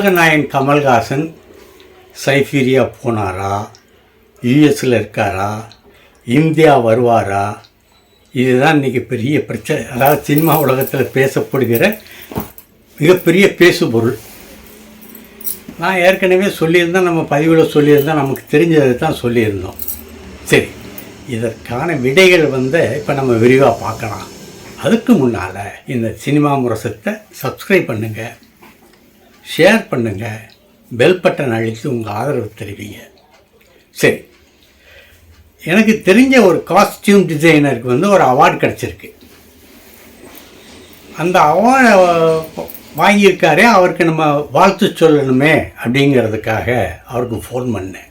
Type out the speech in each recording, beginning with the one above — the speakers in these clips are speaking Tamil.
உலகநாயன் கமல்ஹாசன் சைபீரியா போனாரா? யுஎஸில் இருக்காரா? இந்தியா வருவாரா? இதுதான் இன்றைக்கி பெரிய பிரச்சனை அதாவது சினிமா உலகத்தில் பேசப்படுகிற மிகப்பெரிய பேசுபொருள். நான் ஏற்கனவே சொல்லியிருந்தேன் நம்ம பதிவில் சொல்லியிருந்தேன் நமக்கு தெரிஞ்சதை தான் சொல்லியிருந்தோம். சரி இதற்கான விடைகள் வந்து இப்போ நம்ம விரிவாக பார்க்கலாம். அதுக்கு முன்னால் இந்த சினிமா முரசத்தை சப்ஸ்கிரைப் பண்ணுங்கள் ஷேர் பண்ணுங்கள் பெல் பட்டன் அழித்து உங்கள் ஆதரவு தெரிவிங்க. சரி. எனக்கு தெரிஞ்ச ஒரு காஸ்டியூம் டிசைனருக்கு வந்து ஒரு அவார்டு கிடச்சிருக்கு. அந்த அவார்டை வாங்கியிருக்காரே அவருக்கு நம்ம வாழ்த்து சொல்லணுமே அப்படிங்கிறதுக்காக அவருக்கு ஃபோன் பண்ணேன்.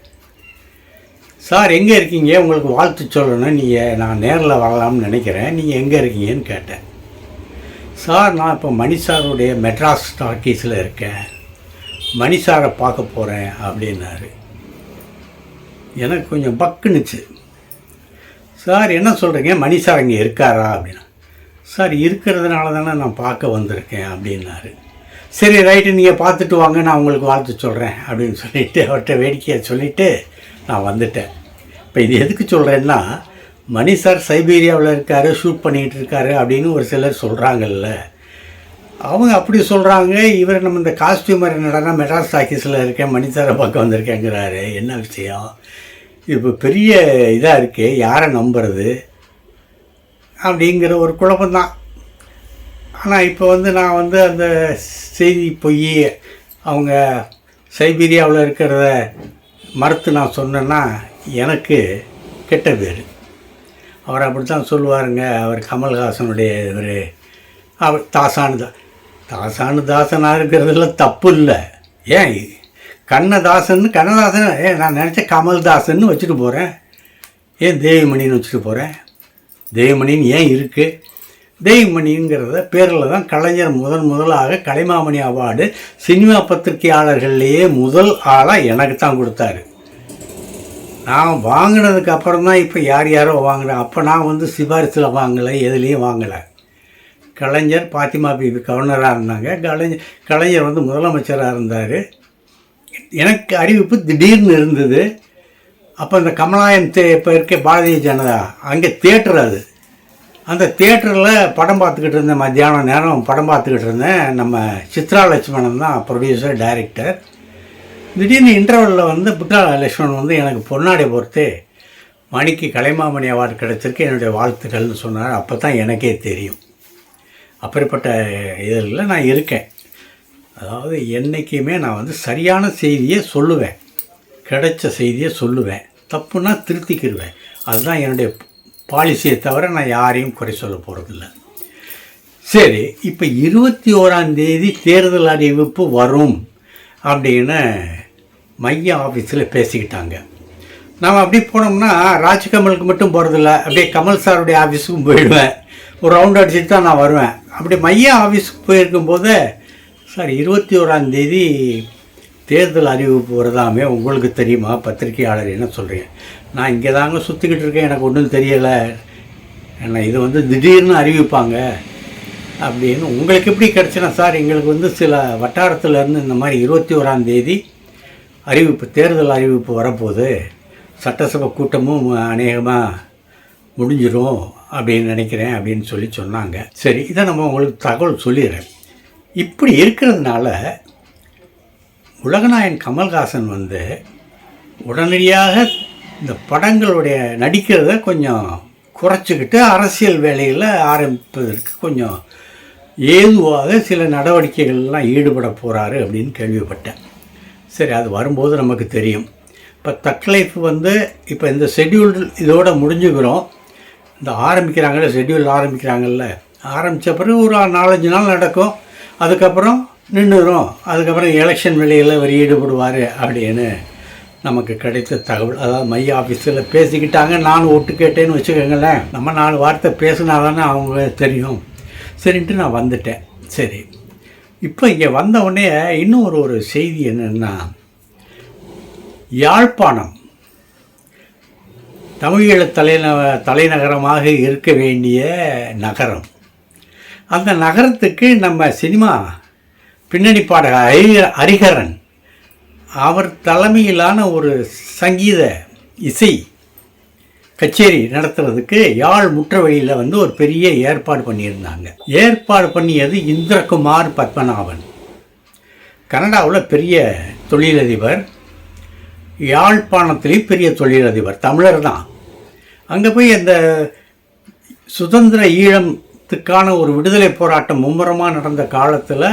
சார் எங்கே இருக்கீங்க? உங்களுக்கு வாழ்த்து சொல்லணும். நீங்கள் நான் நேரில் வரலாம்னு நினைக்கிறேன். நீங்கள் எங்கே இருக்கீங்கன்னு கேட்டேன். சார் நான் இப்போ மணி சாருடைய மெட்ராஸ் டாக்கீஸில் இருக்கேன். மணி சாரை பார்க்க போகிறேன் அப்படின்னாரு. எனக்கு கொஞ்சம் பக்குனுச்சு. சார் என்ன சொல்கிறீங்க மணி சார் இங்கே இருக்காரா அப்படின்னா. சார் இருக்கிறதுனால தானே நான் பார்க்க வந்திருக்கேன் அப்படின்னாரு. சரி ரைட்டு நீங்கள் பார்த்துட்டு வாங்க நான் உங்களுக்கு வாழ்த்து சொல்கிறேன் அப்படின்னு சொல்லிவிட்டு அவர்கிட்ட வேடிக்கையை சொல்லிவிட்டு நான் வந்துட்டேன். இப்போ இது எதுக்கு சொல்கிறேன்னா மணி சார் சைபீரியாவில் இருக்கார் ஷூட் பண்ணிகிட்டு இருக்காரு அப்படின்னு ஒரு சிலர் சொல்கிறாங்கல்ல அவங்க அப்படி சொல்கிறாங்க இவர் நம்ம இந்த காஸ்டியூமர் என்னடா மெட்ராஸ் டாக்கீஸில் இருக்கேன் மணி சாரை பார்க்க வந்திருக்கேங்கிறாரு. என்ன விஷயம்? இப்போ பெரிய இதாக இருக்கே யாரை நம்புறது? அப்படிங்கிற ஒரு குழப்பம்தான். ஆனால் இப்போ வந்து நான் வந்து அந்த செய்தி பொய் அவங்க சைபீரியாவில் இருக்கிறத மறுத்து நான் சொன்னேன்னா எனக்கு கெட்ட பேர். அவர் அப்படித்தான் சொல்லுவாருங்க. அவர் கமல்ஹாசனுடைய இவர் அவர் தாசானு தா தாசானு தாசனாக இருக்கிறதுல தப்பு இல்லை. ஏன்? கண்ணதாசன் கண்ணதாசன் ஏ நான் நினச்சேன் கமல்தாசன்னு வச்சுட்டு போகிறேன் ஏன் தேவிமணின்னு வச்சுட்டு போகிறேன் தேவிமணின்னு ஏன் இருக்குது தெய்வமணிங்கிறத பேரில் தான் கலைஞர் முதன் முதலாக கலைமாமணி அவார்டு சினிமா பத்திரிகையாளர்கள்லேயே முதல் ஆளாக எனக்கு தான் கொடுத்தாரு. நான் வாங்கினதுக்கு அப்புறம் தான் இப்போ யார் யாரோ வாங்கினேன் அப்போ நான் வந்து சிபாரிசில் வாங்கலை எதுலேயும் வாங்கலை. கலைஞர் பாத்திமா பிபி கவர்னராக இருந்தாங்க. கலைஞர் கலைஞர் வந்து முதலமைச்சராக இருந்தார். எனக்கு அறிவிப்பு திடீர்னு இருந்தது. அப்போ இந்த கமலாயன் தே இப்போ இருக்க பாரதிய ஜனதா அங்கே தேட்டர் அது. அந்த தேட்டரில் படம் பார்த்துக்கிட்டு இருந்தேன் மத்தியானம் நேரம் படம் பார்த்துக்கிட்டு இருந்தேன் நம்ம சித்ரா லட்சுமணன் தான் ப்ரொடியூசர் டைரக்டர் திடீர்னு இன்டர்வலில் வந்து புத்தா லட்சுமணன் வந்து எனக்கு பொன்னாடை பொறுத்து மணிக்கு கலைமாமணி அவார்டு கிடச்சிருக்கு என்னுடைய வாழ்த்துக்கள்னு சொன்னார். அப்போ தான் எனக்கே தெரியும். அப்படிப்பட்ட இதில் நான் இருக்கேன். அதாவது என்றைக்குமே நான் வந்து சரியான செய்தியை சொல்லுவேன். கிடைச்ச செய்தியை சொல்லுவேன். தப்புன்னா திருத்திக்கிடுவேன் அதுதான் என்னுடைய பாலிசியை தவிர நான் யாரையும் குறை சொல்ல போகிறதில்ல சரி இப்போ இருபத்தி ஓராம் தேதி தேர்தல் அறிவிப்பு வரும். அப்படின்னு மைய ஆஃபீஸில் பேசிக்கிட்டாங்க. நாம் அப்படி போனோம்னா ராஜ்கமலுக்கு மட்டும் போகிறதில்ல அப்படியே கமல் சாருடைய ஆஃபீஸுக்கும் போயிடுவேன். ஒரு ரவுண்ட் அடிச்சுட்டு தான் நான் வருவேன். அப்படி மைய ஆஃபீஸுக்கு போயிருக்கும்போது சார் இருபத்தி ஓராந்தேதி தேர்தல் அறிவிப்பு வருதாமே உங்களுக்கு தெரியுமா? பத்திரிகையாளர் என்ன சொல்கிறீங்க நான் இங்கே தாங்க சுற்றிக்கிட்டு இருக்கேன். எனக்கு ஒன்றும் தெரியலை. என்ன இது வந்து திடீர்னு அறிவிப்பாங்க. அப்படின்னு உங்களுக்கு எப்படி கிடச்சினா சார் எங்களுக்கு வந்து சில வட்டாரத்துலேருந்து இந்த மாதிரி இருபத்தி ஓராம் தேதி அறிவிப்பு தேர்தல் அறிவிப்பு வரப்போகுது. சட்டசபை கூட்டமும் அநேகமாக முடிஞ்சிடும் அப்படின்னு நினைக்கிறேன் அப்படின்னு சொல்லி சொன்னாங்க. சரி இதை நம்ம உங்களுக்கு தகவல் சொல்லிடுறேன். இப்படி இருக்கிறதுனால உலகநாயன் கமல்ஹாசன் வந்து உடனடியாக இந்த படங்களுடைய நடிக்கிறத கொஞ்சம் குறைச்சிக்கிட்டு அரசியல் வேலையில் ஆரம்பிப்பதற்கு கொஞ்சம் ஏதுவாக சில நடவடிக்கைகள்லாம் ஈடுபட போகிறாரு அப்படின்னு கேள்விப்பட்டேன். சரி அது வரும்போது நமக்கு தெரியும். இப்போ தக்லைஃப் வந்து இப்போ இந்த ஷெட்யூல் இதோட முடிஞ்சுக்கிறோம். இந்த ஆரம்பிக்கிறாங்கல்ல ஷெட்யூல் ஆரம்பிக்கிறாங்கல்ல. ஆரம்பித்த பிறகு ஒரு நாலஞ்சு நாள் நடக்கும். அதுக்கப்புறம் நின்றுடும் அதுக்கப்புறம் எலெக்ஷன் வெளியில் அவர் ஈடுபடுவார் அப்படின்னு நமக்கு கிடைத்த தகவல். அதாவது மைய ஆஃபீஸில் பேசிக்கிட்டாங்க. நான் ஒட்டு கேட்டேன்னு வச்சுக்கோங்களேன். நம்ம நாலு வார்த்தை பேசினா தானே அவங்க தெரியும். சரின்ட்டு நான் வந்துட்டேன். சரி. இப்போ இங்கே வந்தவுடனே இன்னும் ஒரு ஒரு செய்தி என்னென்னா யாழ்ப்பாணம் தமிழீழ தலைந தலைநகரமாக இருக்க வேண்டிய நகரம். அந்த நகரத்துக்கு நம்ம சினிமா பின்னணி பாடகர் ஹரி ஹரிஹரன் அவர் தலைமையிலான ஒரு சங்கீத இசை கச்சேரி நடத்துறதுக்கு யாழ் முற்றவழியில் வந்து ஒரு பெரிய ஏற்பாடு பண்ணியிருந்தாங்க. ஏற்பாடு பண்ணியது இந்திரகுமார் பத்மநாபன். கனடாவில் பெரிய தொழிலதிபர் யாழ்ப்பாணத்துலேயும் பெரிய தொழிலதிபர் தமிழர் தான். அங்கே போய் அந்த சுதந்திர ஈழத்துக்கான ஒரு விடுதலை போராட்டம் மும்முரமாக நடந்த காலத்தில்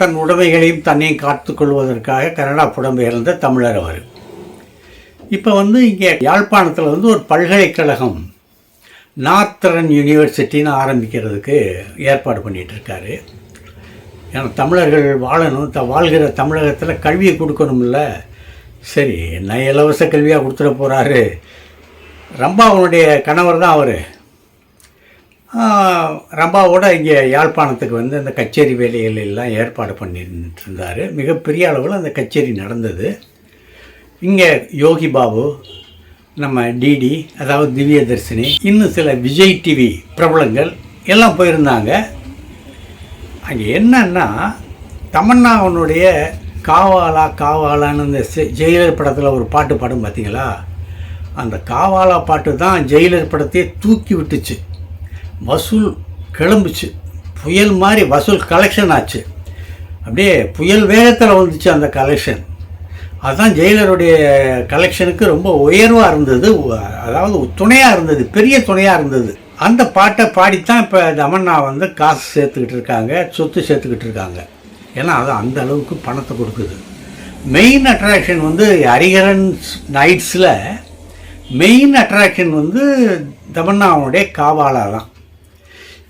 தன் உடைமைகளையும் தன்னையும் காத்துக்கொள்வதற்காக கனடா புடம்பெயர்ந்த தமிழர் அவர். இப்போ வந்து இங்கே யாழ்ப்பாணத்தில் வந்து ஒரு பல்கலைக்கழகம் நார்த்தரன் யூனிவர்சிட்டின்னு ஆரம்பிக்கிறதுக்கு ஏற்பாடு பண்ணிகிட்ருக்காரு ஏன்னா தமிழர்கள் வாழணும் த வாழ்கிற தமிழகத்தில் கல்வியை கொடுக்கணும்ல. சரி என்ன இலவச கல்வியாக கொடுத்துட போகிறாரு ரம்பாவனுடைய கணவர் தான் அவர். ரம்பாவோட இங்கே யாழ்ப்பாணத்துக்கு வந்து அந்த கச்சேரி வேலைகள் எல்லாம் ஏற்பாடு பண்ணிட்டு இருந்தார். மிகப்பெரிய அளவில் அந்த கச்சேரி நடந்தது. இங்கே யோகி பாபு நம்ம டிடி அதாவது திவ்ய தர்ஷினி இன்னும் சில விஜய் டிவி பிரபலங்கள் எல்லாம் போயிருந்தாங்க. அங்கே என்னன்னா தமன்னாவனுடைய காவாலா காவாலான்னு இந்த ஜெயிலர் படத்தில் ஒரு பாட்டு பாடும் பார்த்தீங்களா அந்த காவாலா பாட்டு தான் ஜெயிலர் படத்தையே தூக்கி விட்டுச்சு. வசூல் கிளம்புச்சு. புயல் மாதிரி வசூல் கலெக்ஷன் ஆச்சு. அப்படியே புயல் வேகத்தில் வந்துச்சு அந்த கலெக்ஷன் அதுதான் ஜெயிலருடைய கலெக்ஷனுக்கு ரொம்ப உயர்வாக இருந்தது. அதாவது துணையாக இருந்தது பெரிய துணையாக இருந்தது. அந்த பாட்டை பாடித்தான் இப்போ தமன்னா வந்து காசு சேர்த்துக்கிட்டு இருக்காங்க சொத்து சேர்த்துக்கிட்டு இருக்காங்க. ஏன்னா அது அந்த அளவுக்கு பணத்தை கொடுக்குது. மெயின் அட்ராக்ஷன் வந்து ஹரிஹரன் நைட்ஸில் மெயின் அட்ராக்ஷன் வந்து தமன்னாவுடைய காவாலா தான்.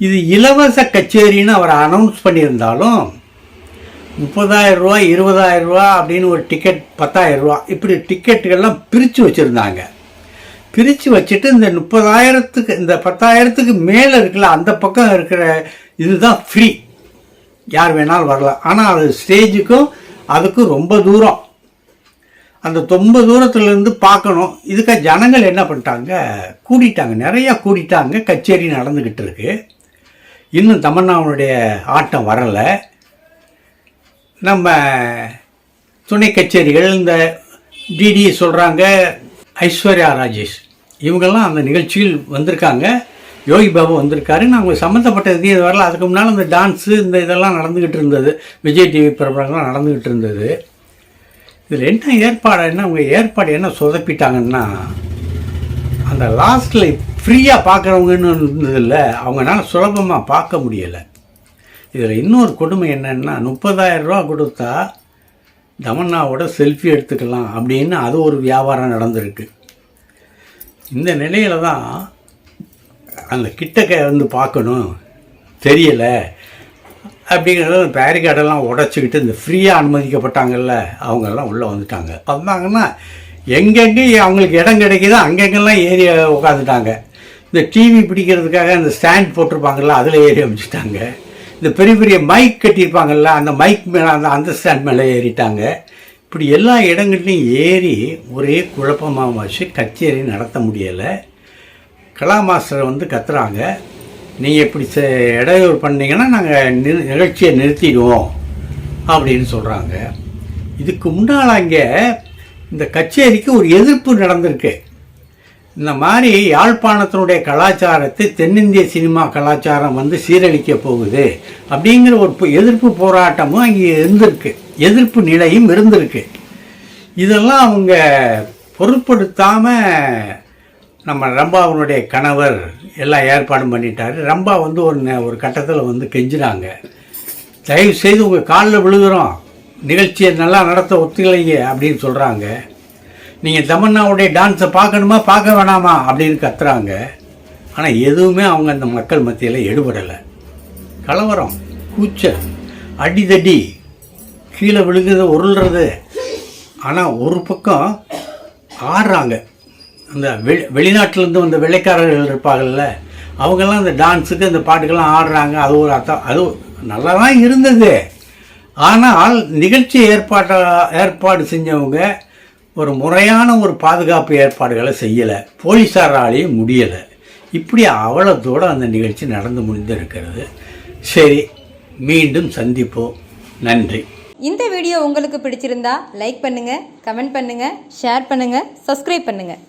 இது இலவச கச்சேரின்னு அவர் அனௌன்ஸ் பண்ணியிருந்தாலும் முப்பதாயிரம் ரூபா இருபதாயிரம் ரூபா அப்படின்னு ஒரு டிக்கெட் பத்தாயிரம் ரூபா. இப்படி டிக்கெட்டுகள்லாம் பிரித்து வச்சுருந்தாங்க. பிரித்து வச்சுட்டு இந்த முப்பதாயிரத்துக்கு இந்த பத்தாயிரத்துக்கு மேலே இருக்குல்ல அந்த பக்கம் இருக்கிற இதுதான் ஃப்ரீ யார் வேணாலும் வரலாம். ஆனால் அது ஸ்டேஜுக்கும் அதுக்கும் ரொம்ப தூரம். அந்த ரொம்ப தூரத்துலேருந்து பார்க்கணும். இதுக்காக ஜனங்கள் என்ன பண்ணிட்டாங்க? கூடிட்டாங்க. நிறையா கூடிட்டாங்க. கச்சேரி நடந்துக்கிட்டு இருக்கு. இன்னும் தமன்னாவுடைய ஆட்டம் வரலை. நம்ம துணை கச்சேரிகள் இந்த டிடி சொல்கிறாங்க ஐஸ்வர்யா ராஜேஷ். இவங்கெல்லாம் அந்த நிகழ்ச்சியில் வந்திருக்காங்க. யோகி பாபு வந்திருக்காரு. நாங்கள் சம்மந்தப்பட்ட இது இது வரல. அதுக்கு முன்னால் இந்த டான்ஸு இந்த இதெல்லாம் நடந்துக்கிட்டு இருந்தது. விஜய் டிவி பிரபலங்கள்லாம் நடந்துக்கிட்டு இருந்தது. இதில் என்ன ஏற்பாடு என்ன அவங்க ஏற்பாடு என்ன சொதப்பிட்டாங்கன்னா அந்த லாஸ்ட்டில் ஃப்ரீயாக பார்க்குறவங்கன்னு இருந்ததில்ல. அவங்களால சுலபமாக பார்க்க முடியலை. இதில் இன்னொரு கொடுமை என்னென்னா முப்பதாயிரம் ரூபா கொடுத்தா தமன்னாவோட செல்ஃபி எடுத்துக்கலாம் அப்படின்னு அது ஒரு வியாபாரம் நடந்திருக்கு. இந்த நிலையில தான் அந்த கிட்டக்க வந்து பார்க்கணும் தெரியலை அப்படிங்கிறத அந்த பேரிகார்டெல்லாம் உடச்சிக்கிட்டு இந்த ஃப்ரீயாக அனுமதிக்கப்பட்டாங்கல்ல அவங்கெல்லாம் உள்ளே வந்துட்டாங்க. வந்தாங்கன்னா எங்கெங்கே அவங்களுக்கு இடம் கிடைக்குதோ அங்கெங்கெல்லாம் ஏறி உட்காந்துட்டாங்க இந்த டிவி பிடிக்கிறதுக்காக அந்த ஸ்டாண்ட் போட்டிருப்பாங்கள்ல அதில் ஏறி அமைச்சிட்டாங்க. இந்த பெரிய பெரிய மைக் கட்டியிருப்பாங்கல்ல அந்த மைக் மேலே அந்த அந்த ஸ்டாண்ட் மேலே ஏறிட்டாங்க. இப்படி எல்லா இடங்கள்லையும் ஏறி ஒரே குழப்பமாக வச்சு கச்சேரி நடத்த முடியலை. கலா மாஸ்டர் வந்து கத்துறாங்க. நீங்கள் இப்படி செ- இடையூறு பண்ணீங்கன்னா நாங்கள் நிகழ்ச்சியை நிறுத்திடுவோம் அப்படின்னு சொல்கிறாங்க இதுக்கு முன்னால் அங்கே இந்த கச்சேரிக்கு ஒரு எதிர்ப்பு நடந்திருக்கு. இந்த மாதிரி யாழ்ப்பாணத்தினுடைய கலாச்சாரத்தை தென்னிந்திய சினிமா கலாச்சாரம் வந்து சீரழிக்க போகுது அப்படிங்கிற ஒரு எதிர்ப்பு போராட்டமும் அங்கே இருந்திருக்கு. எதிர்ப்பு நிலையும் இருந்திருக்கு. இதெல்லாம் அவங்க பொருட்படுத்தாமல் நம்ம ரம்பாவனுடைய கணவர் எல்லாம் ஏற்பாடும் பண்ணிட்டாரு. ரம்பா வந்து ஒரு ஒரு கட்டத்தில் வந்து கெஞ்சினாங்க தயவு செய்து உங்கள் காலில் விழுகிறோம். நிகழ்ச்சியை நல்லா நடத்த ஒத்துக்கலைங்க அப்படின்னு சொல்கிறாங்க நீங்கள் தமன்னாவுடைய டான்ஸை பார்க்கணுமா பார்க்க வேணாமா? அப்படின்னு கத்துறாங்க. ஆனால் எதுவுமே அவங்க அந்த மக்கள் மத்தியில் எடுபடலை. கலவரம் கூச்சல் அடிதடி கீழே விழுகுறது உருள்றது. ஆனால் ஒரு பக்கம் ஆடுறாங்க. அந்த வெளி வெளிநாட்டிலேருந்து வந்த வெள்ளைக்காரர்கள் இருப்பாங்கள்ல அவங்கெல்லாம் அந்த டான்ஸுக்கு அந்த பாட்டுக்கெல்லாம் ஆடுறாங்க. அது ஒரு அர்த்தம். அது நல்லா தான் இருந்தது. ஆனால் நிகழ்ச்சி ஏற்பாட்டை ஏற்பாடு செஞ்சவங்க ஒரு முறையான ஒரு பாதுகாப்பு ஏற்பாடுகளை செய்யலை. போலீஸாராலேயும் முடியலை. இப்படி அவலத்தோடு அந்த நிகழ்ச்சி நடந்து முடிந்திருக்கிறது. சரி மீண்டும் சந்திப்போம். நன்றி. இந்த வீடியோ உங்களுக்கு பிடிச்சிருந்தா லைக் பண்ணுங்கள் கமெண்ட் பண்ணுங்கள் ஷேர் பண்ணுங்கள் சப்ஸ்கிரைப் பண்ணுங்கள்